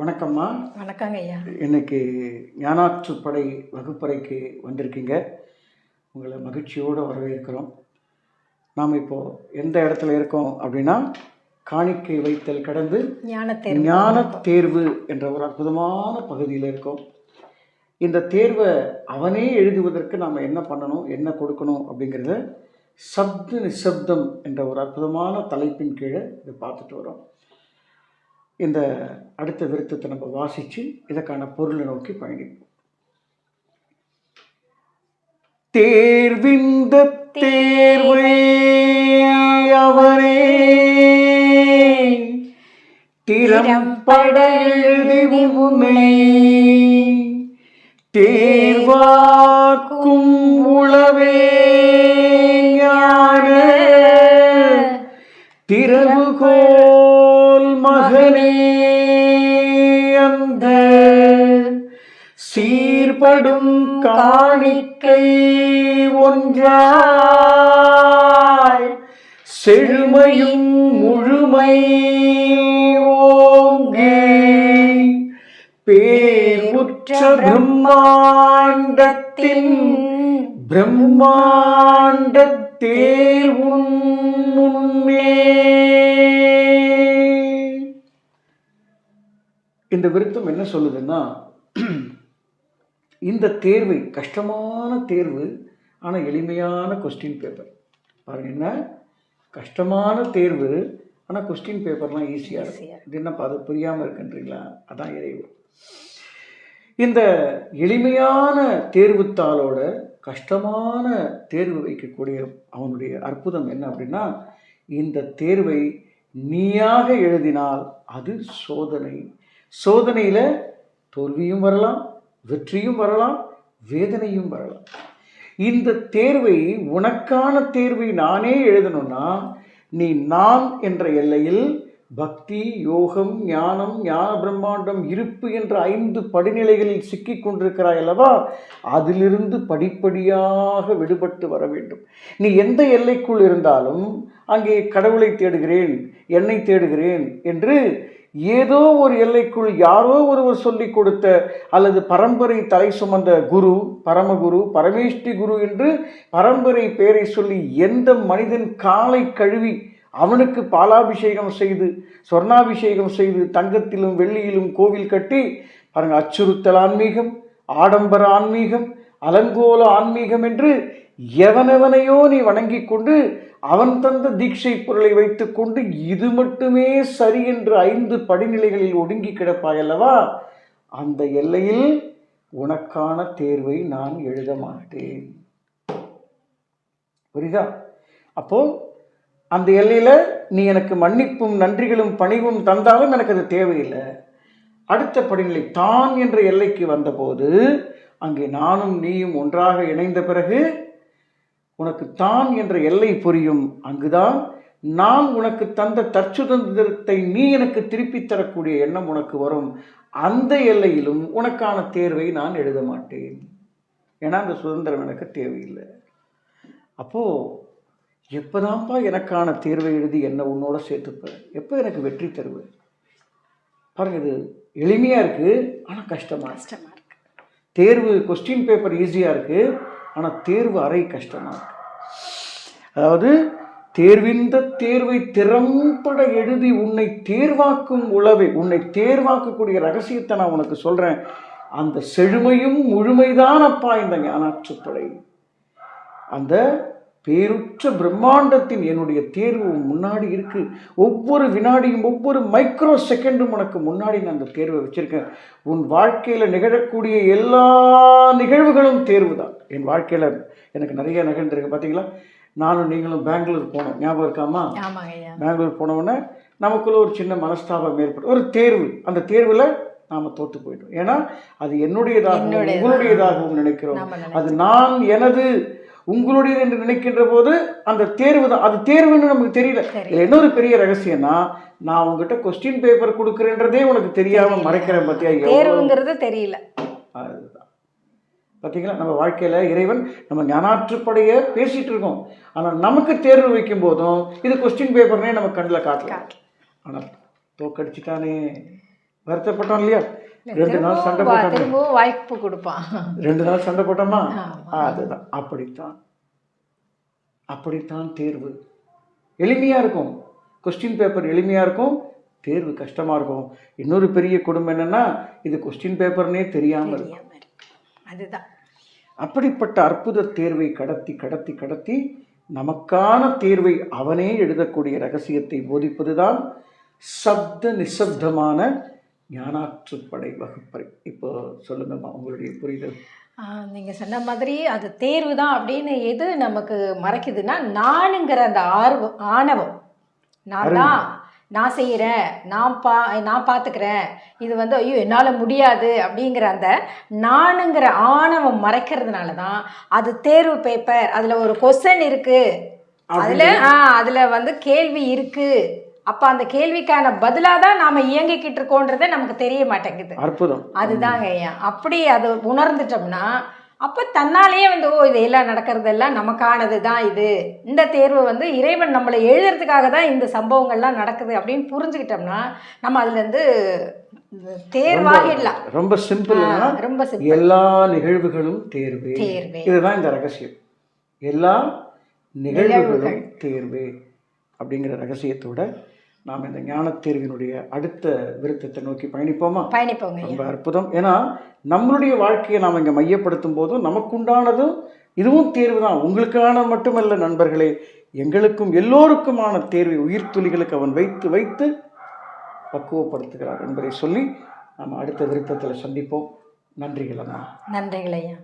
வணக்கம்மா. வணக்கங்க ஐயா இன்னைக்கு ஞானாற்றுப்படை வகுப்பறைக்கு வந்திருக்கீங்க. உங்களை மகிழ்ச்சியோடு வரவேற்கிறோம். நாம் இப்போது எந்த இடத்துல இருக்கோம் அப்படின்னா காணிக்கை வைத்தல் கடந்து ஞானத்தை ஞான தேர்வு என்ற ஒரு அற்புதமான பகுதியில் இருக்கோம். இந்த தேர்வை அவனே எழுதுவதற்கு நாம் என்ன பண்ணணும் என்ன கொடுக்கணும் அப்படிங்கிறத சப்த நிசப்தம் என்ற ஒரு அற்புதமான தலைப்பின் கீழே இதை பார்த்துட்டு வரோம். இந்த அடுத்த விருத்தத்தை நம்ம வாசித்து இதற்கான பொருளை நோக்கி பயணிப்போம். தேர்விந்த தேர்வை அவரே. திறம்பட எழுதி தேர்வா சீர்படும் காணிக்கை ஒன்றாய். செழுமையும் முழுமை ஓங்கி. பேருற்ற பிரம்மாண்டத்தின் பிரம்மாண்ட தேர் இந்த விருத்தம் என்ன சொல்லுதுன்னா இந்த தேர்வு கஷ்டமான தேர்வு ஆனால் எளிமையான கொஸ்டின் பேப்பர் பாருங்க என்ன? கஷ்டமான தேர்வு ஆனால் கொஸ்டின் பேப்பர்லாம் ஈஸியாக இருக்கும். இது என்னப்பா அது புரியாமல் இருக்குன்றீங்களா? அதான் இறைவு இந்த எளிமையான தேர்வுத்தாளோட கஷ்டமான தேர்வு வைக்கக்கூடிய அவனுடைய அற்புதம் என்ன அப்படின்னா இந்த தேர்வை நீயாக எழுதினால் அது சோதனை. சோதனையில் தோல்வியும் வரலாம் வெற்றியும் வரலாம் வேதனையும் வரலாம். இந்த தேர்வை உனக்கான தேர்வை நானே எழுதணும்னா நீ நான் என்ற எல்லையில் பக்தி யோகம் ஞானம் ஞான பிரம்மாண்டம் இருப்பு என்ற ஐந்து படிநிலைகளில் சிக்கிக் கொண்டிருக்கிறாய் அல்லவா? அதிலிருந்து படிப்படியாக விடுபட்டு வர வேண்டும். நீ எந்த எல்லைக்குள் இருந்தாலும் அங்கே கடவுளை தேடுகிறேன் என்னை தேடுகிறேன் என்று ஏதோ ஒரு எல்லைக்குள் யாரோ ஒருவர் சொல்லிக் கொடுத்த அல்லது பரம்பரை தலை சுமந்த குரு பரமகுரு பரமேஷ்டி குரு என்று பரம்பரை பெயரை சொல்லி எந்த மனிதன் காலை கழுவி அவனுக்கு பாலாபிஷேகம் செய்து சொர்ணாபிஷேகம் செய்து தங்கத்திலும் வெள்ளியிலும் கோவில் கட்டி பாருங்கள் அச்சுறுத்தல் ஆன்மீகம் ஆடம்பர ஆன்மீகம் அலங்கோல ஆன்மீகம் என்று எவனெவனையோ நீ வணங்கிக் கொண்டு அவன் தந்த தீட்சை பொருளை வைத்துக்கொண்டு இது மட்டுமே சரி என்று ஐந்து படிநிலைகளில் ஒடுங்கி கிடப்பாயல்லவா? அந்த எல்லையில் உனக்கான தேர்வை நான் எழுத மாட்டேன். புரியுதா? அப்போ அந்த எல்லையில் நீ எனக்கு மன்னிப்பும் நன்றிகளும் பணிவும் தந்தாலும் எனக்கு அது தேவையில்லை. அடுத்த படிநிலை தான் என்ற எல்லைக்கு வந்தபோது அங்கே நானும் நீயும் ஒன்றாக இணைந்த பிறகு உனக்கு தான் என்ற எல்லை புரியும். அங்குதான் நான் உனக்கு தந்த தற்சுதந்திரத்தை நீ எனக்கு திருப்பித் தரக்கூடிய எண்ணம் உனக்கு வரும். அந்த எல்லையிலும் உனக்கான தேர்வை நான் எழுத மாட்டேன். ஏன்னா அந்த சுதந்திரம் எனக்கு தேவையில்லை. அப்போது எப்போதான்ப்பா எனக்கான தேர்வை எழுதி என்ன உன்னோட சேர்த்துப்ப? எப்போ எனக்கு வெற்றி தருவ? பாருங்க இது எளிமையாக இருக்குது ஆனால் கஷ்டமாக இருக்கு. கஷ்டமா இருக்கு. தேர்வு கொஸ்டின் பேப்பர் ஈஸியாக இருக்குது ஆனால் தேர்வு அறை கஷ்டமாக இருக்கு. அதாவது தேர்விந்த தேர்வை திறம்பட எழுதி உன்னை தேர்வாக்கும் உளவை உன்னை தேர்வாக்கக்கூடிய ரகசியத்தை நான் உனக்கு சொல்கிறேன் அந்த செழுமையும் முழுமைதான் அப்பா இந்த ஞானாற்றுப்படை அந்த பேருற்ற பிரம்மாண்டத்தின் என்னுடைய தேர்வு முன்னாடி இருக்கு. ஒவ்வொரு வினாடியும் ஒவ்வொரு மைக்ரோ செகண்டும் உனக்கு முன்னாடி நான் அந்த தேர்வை வச்சிருக்கேன். உன் வாழ்க்கையில் நிகழக்கூடிய எல்லா நிகழ்வுகளும் தேர்வு தான். என் வாழ்க்கையில் எனக்கு நிறைய நிகழ்ந்திருக்கு பார்த்தீங்களா நானும் நீங்களும் பெங்களூர் போனோம். ஞாபகம் இருக்காமா? பெங்களூர் போன உடனே நமக்குள்ள ஒரு சின்ன மனஸ்தாபம் ஏற்படும். ஒரு தேர்வு. அந்த தேர்வில் நாம் தோற்று போயிட்டோம். ஏன்னா அது என்னுடையதாக என்னுடையதா. உங்களுடையதாகவும் நினைக்கிறோம். அது நான் எனது உங்களுடையது என்று நினைக்கின்ற போது அந்த தேர்வு தான் அது தேர்வுன்னு நமக்கு தெரியல. இதுல இன்னொரு பெரிய ரகசியம்னா நான் உங்ககிட்ட கொஸ்டின் பேப்பர் கொடுக்குறேன்றதே உனக்கு தெரியாம மறைக்கிறேன் பார்த்தியா தேர்வுங்கிறது தெரியல. அதுதான். பார்த்தீங்களா நம்ம வாழ்க்கையில் இறைவன் நம்ம ஞானாற்றுப்படைய பேசிகிட்டு இருக்கோம். ஆனால் நமக்கு தேர்வு வைக்கும் போதும் இது கொஸ்டின் பேப்பர்னே நம்ம கண்ணில் காட்டல. காட்டல. ஆனால் தோக்கடிச்சிட்டானே. வருத்தப்பட்டோம் இல்லையா? ரெண்டு நாள் சண்டை போட்டோம். வாய்ப்பு கொடுப்பான். ரெண்டு நாள் சண்டை போட்டோமா. அதுதான். அப்படித்தான். அப்படித்தான் தேர்வு. எளிமையா இருக்கும். கொஸ்டின் பேப்பர் எளிமையா இருக்கும். தேர்வு கஷ்டமா இருக்கும். இன்னொரு பெரிய கொடுமை என்னன்னா இது கொஸ்டின் பேப்பர்னே தெரியாம இருக்கும். தெரியாம இருக்கு. அதுதான். அப்படிப்பட்ட அற்புத தேர்வை கடத்தி கடத்தி கடத்தி நமக்கான தேர்வை அவனே எழுதக்கூடிய ரகசியத்தை போதிப்பதுதான் சப்த நிசப்தமான ஞானாற்றுப்படை வகுப்பறை. இப்போ சொல்லுங்கம்மா உங்களுடைய புரிதல். ஆ, நீங்க சொன்ன மாதிரி அது தேர்வு தான் அப்படின்னு எது நமக்கு மறைக்குதுன்னா நானுங்கிற அந்த ஆர்வம் ஆணவம். நான் தான் நான் செய்கிறேன் நான் பா நான் பார்த்துக்கிறேன் இது வந்து ஐயோ என்னால் முடியாது அப்படிங்கிற அந்த நானுங்கிற ஆணவம் மறைக்கிறதுனால தான் அது தேர்வு பேப்பர் அதில் ஒரு கொஸ்டின் இருக்குது அதில் ஆ அதில் வந்து கேள்வி இருக்குது அப்போ அந்த கேள்விக்கான பதிலாக தான் நாம் இயங்கிக்கிட்டு இருக்கோன்றதே நமக்கு தெரிய மாட்டேங்குது. அற்புதம். அதுதாங்க ஐயா. அப்படி அதை உணர்ந்துட்டோம்னா அப்போ தன்னாலேயே வந்து ஓ இது எல்லாம் நடக்கிறதெல்லாம் நமக்கானது தான் இது. இந்த தேர்வு வந்து இறைவன் நம்மளை எழுதுறதுக்காக தான் இந்த சம்பவங்கள்லாம் நடக்குது அப்படின்னு புரிஞ்சுக்கிட்டோம்னா நம்ம அதுலேருந்து தேர்வாகிடலாம். ரொம்ப சிம்பிள் ரொம்ப. எல்லா நிகழ்வுகளும் தேர்வே. தேர்வே. இதுதான் இந்த ரகசியம். எல்லா நிகழ்வுகளும் தேர்வே. அப்படிங்கிற ரகசியத்தோட நாம் இந்த ஞானத் தேர்வினுடைய அடுத்த விருத்தத்தை நோக்கி பயணிப்போமா? பயணிப்போங்க ரொம்ப அற்புதம். ஏன்னா நம்மளுடைய வாழ்க்கையை நாம் இங்கே மையப்படுத்தும் போதும் நமக்குண்டானதும் இதுவும் தேர்வு தான் உங்களுக்கான மட்டுமல்ல நண்பர்களே எங்களுக்கும் எல்லோருக்குமான தேர்வை உயிர்த்துளிகளுக்கு அவன் வைத்து வைத்து பக்குவப்படுத்துகிறார் என்பதை சொல்லி நாம் அடுத்த விருத்தத்தில் சந்திப்போம். நன்றிகள் அம்மா. நன்றிகள் ஐயா.